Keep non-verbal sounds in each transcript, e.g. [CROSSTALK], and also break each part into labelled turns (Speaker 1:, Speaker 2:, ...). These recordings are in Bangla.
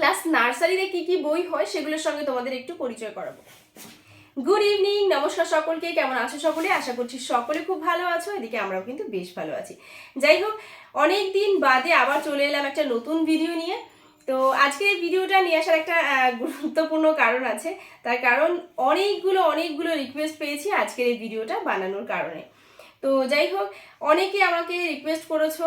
Speaker 1: ক্লাস নার্সারিতে কি কি বই হয় সেগুলোর সঙ্গে তোমাদের একটু পরিচয় করাবো। গুড ইভিনিং নমস্কার সকলকে, কেমন আছো সকলে? আশা করছি সকলে খুব ভালো আছো, এদিকে আমরাও কিন্তু বেশ ভালো আছি। যাই হোক অনেক দিন বাদে আবার চলে এলাম একটা নতুন ভিডিও নিয়ে। তো আজকের এই ভিডিওটা নিয়ে আসার একটা গুরুত্বপূর্ণ কারণ আছে। তার কারণ অনেকগুলো অনেকগুলো রিকোয়েস্ট পেয়েছি আজকের এই ভিডিওটা বানানোর কারণে। তো যাই হোক অনেকে আমাকে রিকোয়েস্ট করেছ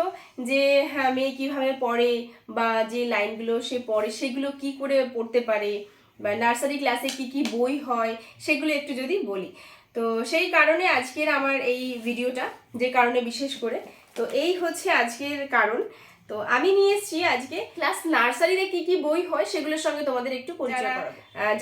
Speaker 1: যে হ্যাঁ মেয়ে কীভাবে পড়ে বা যে লাইনগুলো সে পড়ে সেগুলো কি করে পড়তে পারে বা নার্সারি ক্লাসে কি কি বই হয় সেগুলো একটু যদি বলি। তো সেই কারণে আজকের আমার এই ভিডিওটা যে কারণে বিশেষ করে। তো এই হচ্ছে আজকের কারণ। তো আমি নিয়ে এসেছি আজকে ক্লাস নার্সারিতে কি কি বই হয় সেগুলোর সঙ্গে তোমাদের একটু পরিচয়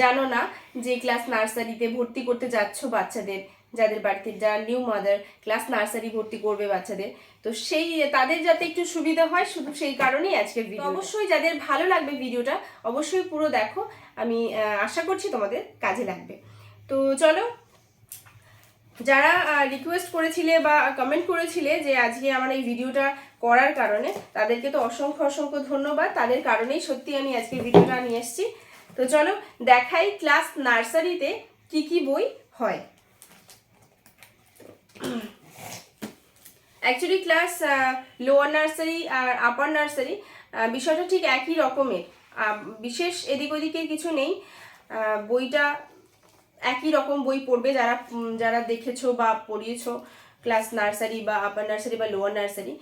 Speaker 1: জানো না যে ক্লাস নার্সারিতে ভর্তি করতে যাচ্ছ বাচ্চাদের যাদের বাড়িতে যারা নিউ মাদার ক্লাস নার্সারি ভর্তি করবে বাচ্চাদের তো সেই তাদের যাতে একটু সুবিধা হয় শুধু সেই কারণেই আজকের ভিডিও অবশ্যই যাদের ভালো লাগবে ভিডিওটা অবশ্যই পুরো দেখো। আমি আশা করছি তোমাদের কাজে লাগবে। তো চলো যারা রিকোয়েস্ট করেছিলে বা কমেন্ট করেছিলে যে আজকে আমার এই ভিডিওটা করার কারণে তাদেরকে তো অসংখ্য অসংখ্য ধন্যবাদ। তাদের কারণেই সত্যি আমি আজকে ভিডিওটা নিয়ে এসেছি। তো চলো দেখাই ক্লাস নার্সারিতে কি কি বই হয়। অ্যাকচুয়ালি ক্লাস লোয়ার নার্সারি আর আপার নার্সারি বিষয়টা ঠিক একই রকমের। বিশেষ এদিক ওদিকের কিছু নেই। বইটা একই রকম বই পড়বে যারা যারা দেখেছ বা পড়িয়েছো ক্লাস নার্সারি বা আপার নার্সারি বা লোয়ার নার্সারি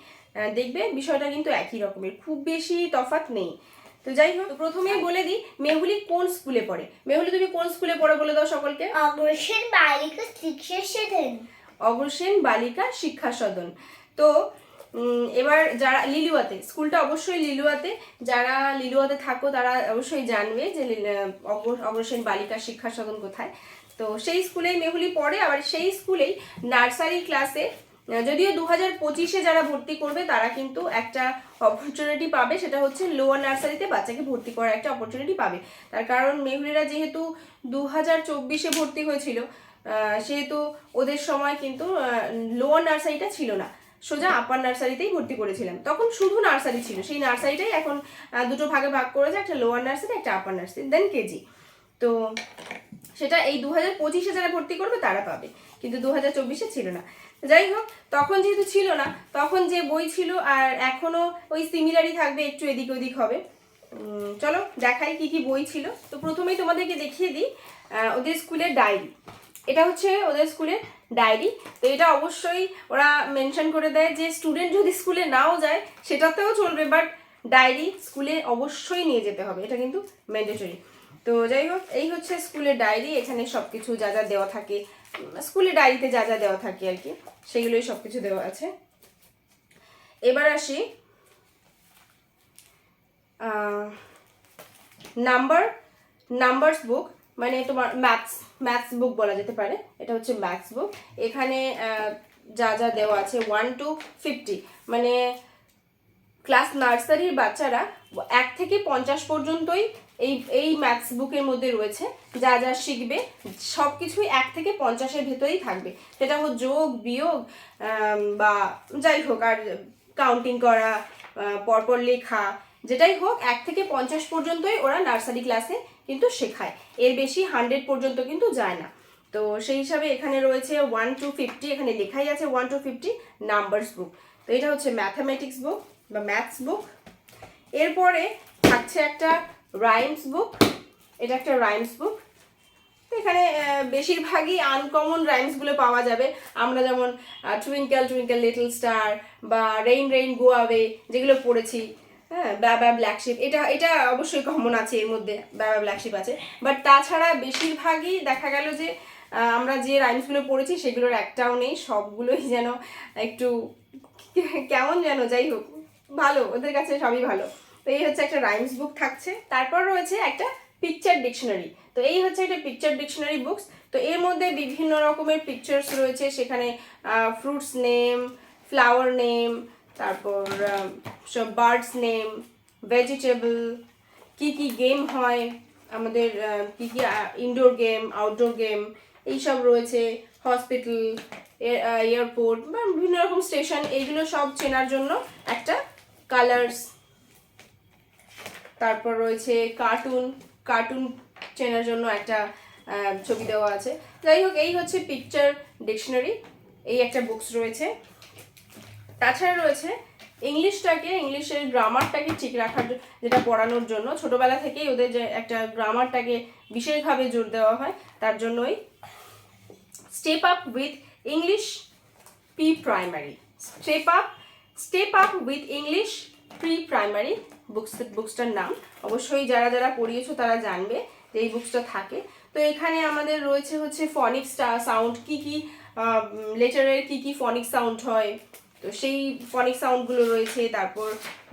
Speaker 1: দেখবে বিষয়টা কিন্তু একই রকমের, খুব বেশি তফাৎ নেই। তো যাই হোক প্রথমে বলে দিই, মেহুলি কোন স্কুলে পড়ে? মেহুলি, তুমি কোন স্কুলে পড়ো বলে দাও সকলকে।
Speaker 2: অগ্রসর বালিকা শিক্ষা সেদিন
Speaker 1: অগ্রসেন বালিকা শিক্ষা সদন। তো এবার যারা লিলুয়াতে, স্কুলটা অবশ্যই লিলুয়াতে, যারা লিলুয়াতে থাকো তারা অবশ্যই জানবে যে অগ্রসেন বালিকা শিক্ষা সদন কোথায়। তো সেই স্কুলেই মেহুলি পড়ে, আবার সেই স্কুলেই নার্সারি ক্লাসে, যদিও দু হাজার পঁচিশে যারা ভর্তি করবে তারা কিন্তু একটা অপরচুনিটি পাবে, সেটা হচ্ছে লোয়ার নার্সারিতে বাচ্চাকে ভর্তি করার একটা অপরচুনিটি পাবে। তার কারণ মেহুলিরা যেহেতু দু হাজার চব্বিশে ভর্তি হয়েছিল সেহেতু ওদের সময় কিন্তু লোয়ার নার্সারিটা ছিল না। সোজা আপার নার্সারিতেই ভর্তি করেছিলাম। তখন শুধু নার্সারি ছিল। সেই নার্সারিটাই এখন দুটো ভাগে ভাগ করেছে। একটা লোয়ার নার্সারি একটা আপার নার্সারি দেন কেজি তো সেটা এই দু হাজার পঁচিশে যারা ভর্তি করবে, তারা পাবে। কিন্তু দু হাজার চব্বিশে ছিল না। যাই হোক, তখন যেহেতু ছিল না, তখন যে বই ছিল, আর এখনও ওই সিমিলারই থাকবে, একটু এদিক ওদিক হবে। চলো, দেখাই কি কি বই ছিল। তো প্রথমেই তোমাদেরকে দেখিয়ে দিই ওদের স্কুলের ডায়েরি এটা হচ্ছে ওদের স্কুলের ডায়েরি। তো এটা অবশ্যই ওরা মেনশন করে দেয় যে স্টুডেন্ট যদি স্কুলে নাও যায়, সেটাতেও চলবে বাট ডায়েরি স্কুলে অবশ্যই নিয়ে যেতে হবে। এটা কিন্তু ম্যান্ডেটরি তো যাই হোক, এই হচ্ছে স্কুলের ডায়েরি। এখানে সব কিছু যা যা দেওয়া থাকে স্কুলের ডায়েরিতে যা যা দেওয়া থাকে আর কি, সেগুলোই সব কিছু দেওয়া আছে। এবার আসি নাম্বার নাম্বারস বুক মানে তোমার ম্যাথস ম্যাথস বুক বলা যেতে পারে। এটা হচ্ছে ম্যাথস বুক এখানে যা যা দেওয়া আছে ওয়ান টু ফিফটি মানে ক্লাস নার্সারির বাচ্চারা এক থেকে পঞ্চাশ পর্যন্তই এই এই ম্যাথস বুকের মধ্যে রয়েছে। যা যা শিখবে সব কিছুই এক থেকে পঞ্চাশের ভেতরেই থাকবে। সেটা হোক যোগ, বিয়োগ বা যাই হোক, আর কাউন্টিং করা পরপর লেখা যেটাই হোক, এক থেকে পঞ্চাশ পর্যন্তই ওরা নার্সারি ক্লাসে কিন্তু শেখায়। এর বেশি হান্ড্রেড পর্যন্ত কিন্তু যায় না। তো সেই হিসাবে এখানে রয়েছে ওয়ান টু ফিফটি এখানে লেখাই আছে one two fifty numbers book তো এটা হচ্ছে ম্যাথামেটিক্স বুক বা ম্যাথস বুক এরপরে থাকছে একটা রাইমস বুক এটা একটা রাইমস বুক এখানে বেশিরভাগই আনকমন রাইমসগুলো পাওয়া যাবে। আমরা যেমন টুইঙ্কেল টুইঙ্কেল লিটল স্টার বা রেইন রেইন গো আওয়ে যেগুলো পড়েছি। হ্যাঁ ব্যাবা ব্ল্যাক শিপ এটা এটা অবশ্যই কমন আছে এর মধ্যে ব্যাবা ব্ল্যাক আছে। বাট তাছাড়া বেশিরভাগই দেখা গেল যে আমরা যে রাইমসগুলো পড়েছি সেগুলোর একটাও নেই, সবগুলোই যেন একটু কেমন যেন, যাই হোক, ভালো, ওদের কাছে সবই ভালো। তো এই হচ্ছে একটা রাইমস বুক থাকছে। তারপর রয়েছে একটা পিকচার ডিকশনারি তো এই হচ্ছে একটা পিকচার ডিকশনারি বুকস তো এর মধ্যে বিভিন্ন রকমের পিকচার্স রয়েছে, সেখানে ফ্রুটস নেম ফ্লাওয়ার নেম তারপর সব বার্ডস নেম ভেজিটেবল কি কি গেম হয়, আমাদের কি কি ইনডোর গেম আউটডোর গেম এইসব রয়েছে হসপিটাল এয়ারপোর্ট বা বিভিন্ন রকম স্টেশন এইগুলো সব চেনার জন্য একটা কালার্স তারপর রয়েছে কার্টুন কার্টুন চেনার জন্য একটা ছবি দেওয়া আছে। যাই হোক, এই হচ্ছে পিকচার ডিকশনারি এই একটা বুকস রয়েছে। তাছাড়া রয়েছে ইংলিশটাকে, ইংলিশের গ্রামারটাকে ঠিক রাখার যেটা পড়ানোর জন্য। ছোটবেলা থেকেই ওদের যে একটা গ্রামারটাকে বিশেষভাবে জোর দেওয়া হয়, তার জন্যই step up with English pre primary step up step up with English pre primary books বুকসটার নাম। অবশ্যই যারা যারা পড়িয়েছো তারা জানবে যে এই বুকসটা থাকে। তো এখানে আমাদের রয়েছে হচ্ছে ফনিক সাউন্ড কি কি লেটারের কি কি ফনিক সাউন্ড হয়। তো সেই ফনিক সাউন্ডগুলো রয়েছে, তারপর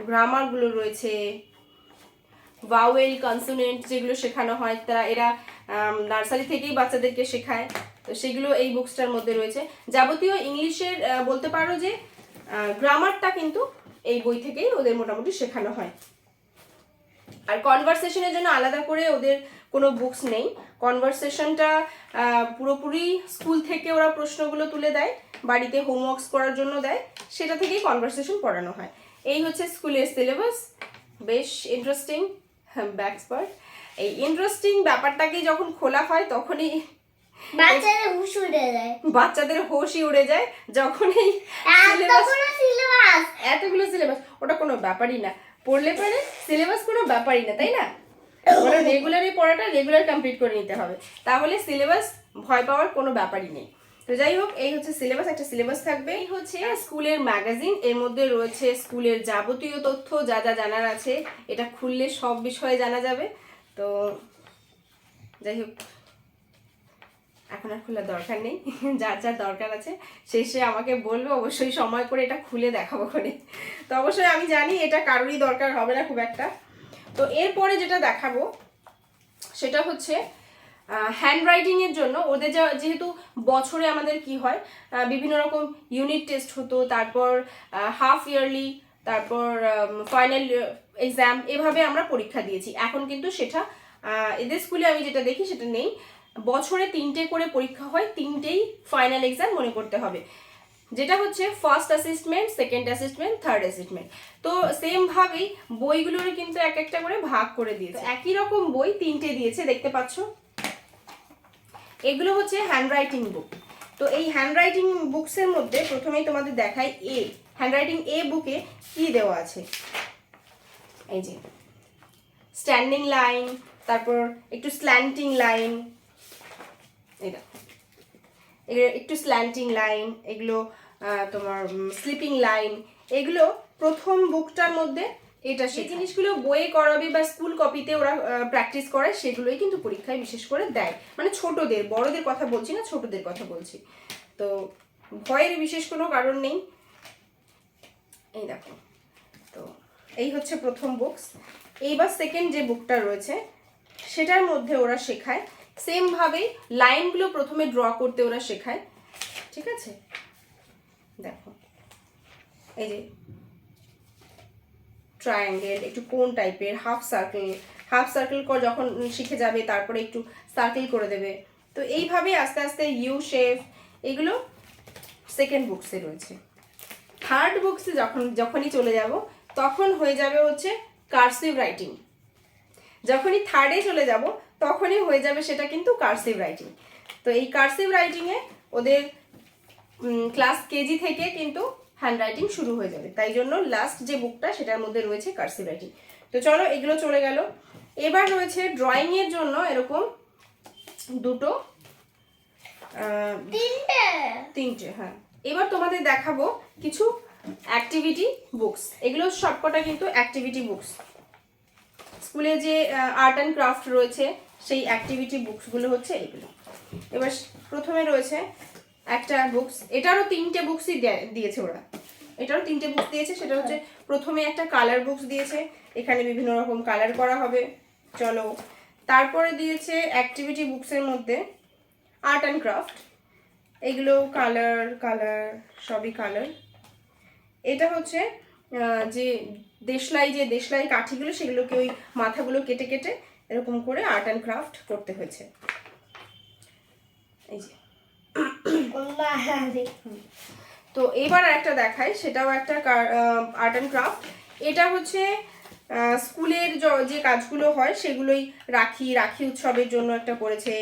Speaker 1: গ্রামারগুলো রয়েছে ভাওয়েল কনসোনেন্ট যেগুলো শেখানো হয়, তারা এরা নার্সারি থেকেই বাচ্চাদেরকে শেখায়, তো সেগুলো এই বুকসটার মধ্যে রয়েছে। যাবতীয় ইংলিশের বলতে পারো যে গ্রামারটা কিন্তু এই বই থেকেই ওদের মোটামুটি শেখানো হয়। আর কনভারসেশনের জন্য আলাদা করে ওদের কোনো বুকস নেই। কনভারসেশনটা পুরোপুরি স্কুল থেকে ওরা প্রশ্নগুলো তুলে দেয় বাড়িতে হোমওয়ার্কস করার জন্য দেয় সেটা থেকেই কনভারসেশন পড়ানো হয়। এই হচ্ছে স্কুলের সিলেবাস বেশ ইন্টারেস্টিং ব্যাকসপার্ট এই ইন্টারেস্টিং ব্যাপারটাকে যখন খোলা হয় তখনই
Speaker 2: বাচ্চাদের হুশ উড়ে যায়।
Speaker 1: বাচ্চাদের হোশই উড়ে যায় যখন এই
Speaker 2: এত
Speaker 1: syllabus-
Speaker 2: কোনো সিলেবাস
Speaker 1: এতগুলো সিলেবাস ওটা কোনো ব্যাপারই না। পড়লে পরে সিলেবাস কোনো ব্যাপারই না তাই না? ওরা রেগুলারই পড়াটা রেগুলার কমপ্লিট করে নিতে হবে। তাহলে সিলেবাস ভয় পাওয়ার কোনো ব্যাপারই নেই। তো যাই হোক এই হচ্ছে সিলেবাস একটা সিলেবাস থাকবে। এই হচ্ছে স্কুলের ম্যাগাজিন এর মধ্যে রয়েছে স্কুলের যাবতীয় তথ্য যা যা জানার আছে। এটা খুললে সব বিষয়ে জানা যাবে। তো যাই হোক এখন আর খোলার দরকার নেই। [LAUGHS] যার যার দরকার আছে শেষে আমাকে বলবে, অবশ্যই সময় করে এটা খুলে দেখাবো করে তো অবশ্যই আমি জানি এটা কারোরই দরকার হবে না খুব একটা। তো এরপরে যেটা দেখাবো, সেটা হচ্ছে হ্যান্ড রাইটিংয়ের জন্য ওদের যা, যেহেতু বছরে আমাদের কি হয় বিভিন্ন রকম ইউনিট টেস্ট হতো, তারপর হাফ ইয়ারলি তারপর ফাইনাল এক্সাম এভাবে আমরা পরীক্ষা দিয়েছি। এখন কিন্তু সেটা এদের স্কুলে আমি যেটা দেখি সেটা নেই। বছরে তিনটে করে পরীক্ষা হয় তিনটেই ফাইনাল এক্সাম মনে করতে হবে। যেটা হচ্ছে first assessment second assessment third assessment তো সেম ভাবেই বইগুলোর কিন্তু এক একটা করে ভাগ করে দিয়েছে। একই রকম বই তিনটে দিয়েছে দেখতে পাচ্ছ? এগুলো হচ্ছে হ্যান্ডরাইটিং বুক তো এই হ্যান্ডরাইটিং বুকসের মধ্যে প্রথমেই তোমাদের দেখাই এ হ্যান্ডরাইটিং এ বুকে কি দেওয়া আছে? এই যে স্ট্যান্ডিং লাইন তারপর একটু স্ল্যান্টিং লাইন এই দেখো এগুলো একটু স্ল্যান্টিং লাইন এগুলো তোমার স্লিপিং লাইন এগুলো প্রথম বুকটার মধ্যে এটা সেই জিনিসগুলো বইয়ে করাবে বা স্কুল কপিতে ওরা প্র্যাকটিস করে সেগুলোই কিন্তু পরীক্ষায় বিশেষ করে দেয়। মানে ছোটদের বড়দের কথা বলছি না ছোটদের কথা বলছি। তো ভয়ের বিশেষ কোনো কারণ নেই। এই দেখো। তো এই হচ্ছে প্রথম বুকস এইবার সেকেন্ড যে বুকটা রয়েছে সেটার মধ্যে ওরা শেখায় সেমভাবেই লাইনগুলো প্রথমে ড্র করতে ওরা শেখায়। ঠিক আছে? দেখো। এই যে ট্রায়াঙ্গেল একটু কোন টাইপের হাফ সার্কেল হাফ সার্কেল কর যখন শিখে যাবে, তারপরে একটু সার্কেল করে দেবে। তো এইভাবে আস্তে আস্তে ইউ শেপ এগুলো সেকেন্ড বুকসে রয়েছে। থার্ড বুকসে যখন, যখনই চলে যাব, তখন হয়ে যাবে হচ্ছে কার্সিভ রাইটিং যখনই থার্ডে চলে যাব তখনই হয়ে যাবে সেটা কিন্তু কার্সিভ রাইটিং তো এই কার্সিভ রাইটিংয়ে ওদের ক্লাস কেজি থেকে কিন্তু হ্যান্ড রাইটিং শুরু হয়ে যাবে। তাই জন্য লাস্ট যে বুকটা সেটার মধ্যে রয়েছে কার্সিভ রাইটিং তো চলো এগুলো চলে গেল। এবার রয়েছে ড্রয়িংয়ের জন্য এরকম দুটো
Speaker 2: তিনটে।
Speaker 1: তিনটে হ্যাঁ। এবার তোমাদের দেখাবো কিছু অ্যাক্টিভিটি বুকস এগুলো সবকটা কিন্তু অ্যাক্টিভিটি বুকস স্কুলে যে আর্ট অ্যান্ড ক্রাফট রয়েছে, সেই অ্যাক্টিভিটি বুকসগুলো হচ্ছে এগুলো এবার প্রথমে রয়েছে একটা বুকস এটারও তিনটে বুকসই দিয়েছে ওরা। এটারও তিনটে বুকস দিয়েছে, সেটা হচ্ছে প্রথমে একটা কালার বুকস দিয়েছে, এখানে বিভিন্ন রকম কালার করা হবে, চলো। তারপরে দিয়েছে অ্যাক্টিভিটি বুকসের মধ্যে আর্ট অ্যান্ড ক্রাফট এগুলো কালার কালার সবই কালার এটা হচ্ছে যে দেশলাই যে দেশলাই কাঠিগুলো, সেগুলোকে ওই মাথাগুলো কেটে কেটে এরকম করে আর্ট অ্যান্ড ক্রাফট করতে হয়েছে। এই যে। তো এবার একটা দেখাই, সেটাও একটা আর্ট অ্যান্ড ক্রাফট এটা হচ্ছে স্কুলের যে কাজগুলো হয়, সেগুলোই রাখি রাখি উৎসবের জন্য একটা করেছে।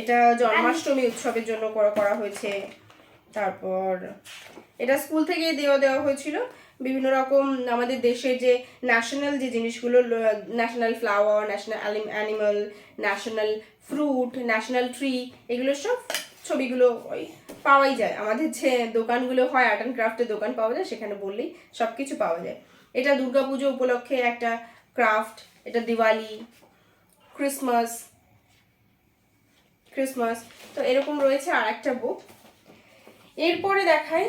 Speaker 1: এটা জন্মাষ্টমী উৎসবের জন্য করা হয়েছে। তারপর, এটা স্কুল থেকে দেওয়া দেওয়া হয়েছিল। বিভিন্ন রকম আমাদের দেশের যে ন্যাশনাল যে জিনিসগুলো national flower national animal national fruit national tree এগুলো সব ছবিগুলো ওই পাওয়াই যায়। আমাদের যে দোকানগুলো হয় আর্ট অ্যান্ড ক্রাফটের দোকান পাওয়া যায়, সেখানে বললেই সব কিছু পাওয়া যায়। এটা দুর্গাপুজো উপলক্ষে একটা ক্রাফট এটা দিওয়ালি ক্রিসমাস ক্রিসমাস তো এরকম রয়েছে আর একটা বুক এরপরে দেখাই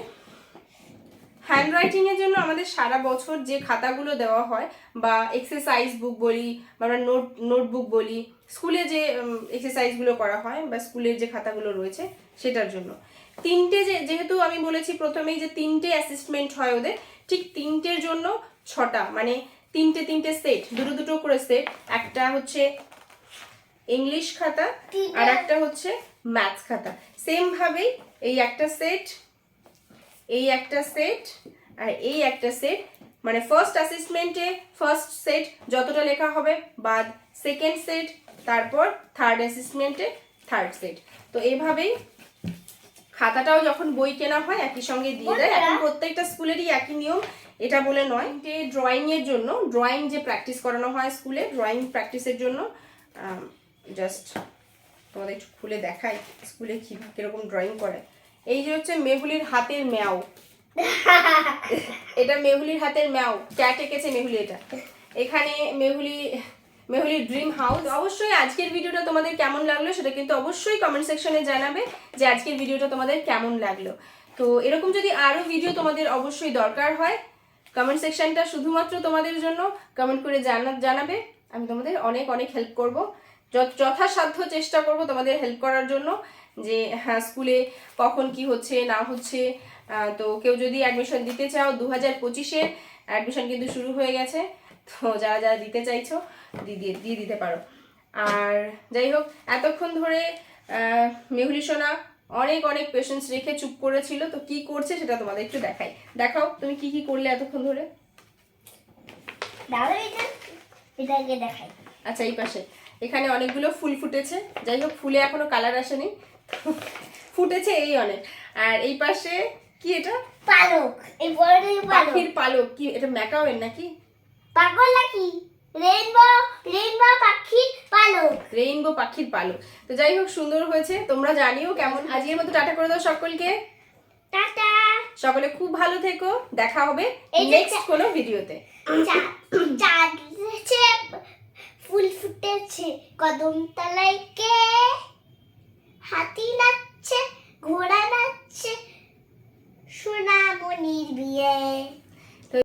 Speaker 1: হ্যান্ড রাইটিংয়ের জন্য আমাদের সারা বছর যে খাতাগুলো দেওয়া হয় বা এক্সারসাইজ বুক বলি বা আমরা নোট নোটবুক বলি স্কুলে যে এক্সারসাইজগুলো করা হয় বা স্কুলের যে খাতাগুলো রয়েছে সেটার জন্য। তিনটে যে যেহেতু আমি বলেছি প্রথমেই যে তিনটে অ্যাসিস্টমেন্ট হয় ওদের ঠিক তিনটের জন্য ছটা মানে তিনটে তিনটে সেট দুটো দুটো করে সেট একটা হচ্ছে ইংলিশ খাতা আর একটা হচ্ছে ম্যাথস খাতা। সেম ভাবেই এই একটা সেট এই একটা সেট আর এই একটা সেট মানে ফার্স্ট অ্যাসেসমেন্টে ফার্স্ট সেট যতটা লেখা হবে বাদ সেকেন্ড সেট তারপর থার্ড অ্যাসেসমেন্টে থার্ড সেট তো এভাবেই খাতাটাও যখন বই কেনা হয় একই সঙ্গে দিয়ে দেয়। এখন প্রত্যেকটা স্কুলেরই একই নিয়ম এটা বলে নয়। যে ড্রয়িং এর জন্য ড্রয়িং যে প্র্যাকটিস করানো হয় স্কুলে ড্রয়িং প্র্যাকটিসের জন্য জাস্ট তোমাদের একটু খুলে দেখাই স্কুলে কি কীরকম ড্রয়িং করে। এই যে হচ্ছে মেহুলির হাতের ম্যাও। এটা মেহুলির হাতের ম্যাও। ক্যাট এঁকেছে মেহুলি এটা। এখানে মেহুলি, মেহুলির ড্রিম হাউস অবশ্যই আজকের ভিডিওটা তোমাদের কেমন লাগল সেটা কিন্তু অবশ্যই কমেন্ট সেকশনে জানাবে যে আজকের ভিডিওটা তোমাদের কেমন লাগল। তো এরকম যদি আরও ভিডিও তোমাদের অবশ্যই দরকার হয় কমেন্ট সেকশনটা শুধুমাত্র তোমাদের জন্য কমেন্ট করে জানা, জানাবে। আমি তোমাদের অনেক অনেক হেল্প করব। যথাসাধ্য চেষ্টা করব তোমাদের হেল্প করার জন্য। যে হ্যাঁ স্কুলে কখন কি হচ্ছে না হচ্ছে তো কেউ যদি অ্যাডমিশন দিতে চাও দু হাজার পঁচিশের অ্যাডমিশন কিন্তু শুরু হয়ে গেছে। তো যারা যারা দিতে চাইছো দিয়ে দিয়ে দিতে পারো। আর যাই হোক এতক্ষণ ধরে মেহুলি সোনা অনেক অনেক পেশেন্স রেখে চুপ করেছিল। তো কি করছে সেটা তোমাদের একটু দেখাই। দেখাও তুমি কি কি করলে এতক্ষণ ধরে? আচ্ছা এই পাশে। এখানে অনেকগুলো ফুল ফুটেছে। যাই হোক ফুলে এখনও কালার আসেনি। ফুটেছে এই অনেক। আর এই পাশে কি এটা?
Speaker 2: পালক। এই বড়টাই পালক।
Speaker 1: পাখির পালক। কি এটা ম্যাকাওয়ের নাকি?
Speaker 2: পাগল নাকি? রেইনবো রেইনবো পাখি পালক।
Speaker 1: রেইনবো পাখির পালক। তো যাই হোক সুন্দর হয়েছে। তোমরা জানিও কেমন। আজকের মতো টাটা করে দাও সকলকে।
Speaker 2: টাটা।
Speaker 1: সকলে খুব ভালো থেকো। দেখা হবে নেক্সট কোনো ভিডিওতে।
Speaker 2: ফুল ফুটেছে কদম তলায় কে? হাতি নাচছে ঘোড়া নাচছে সোনামণির বিয়ে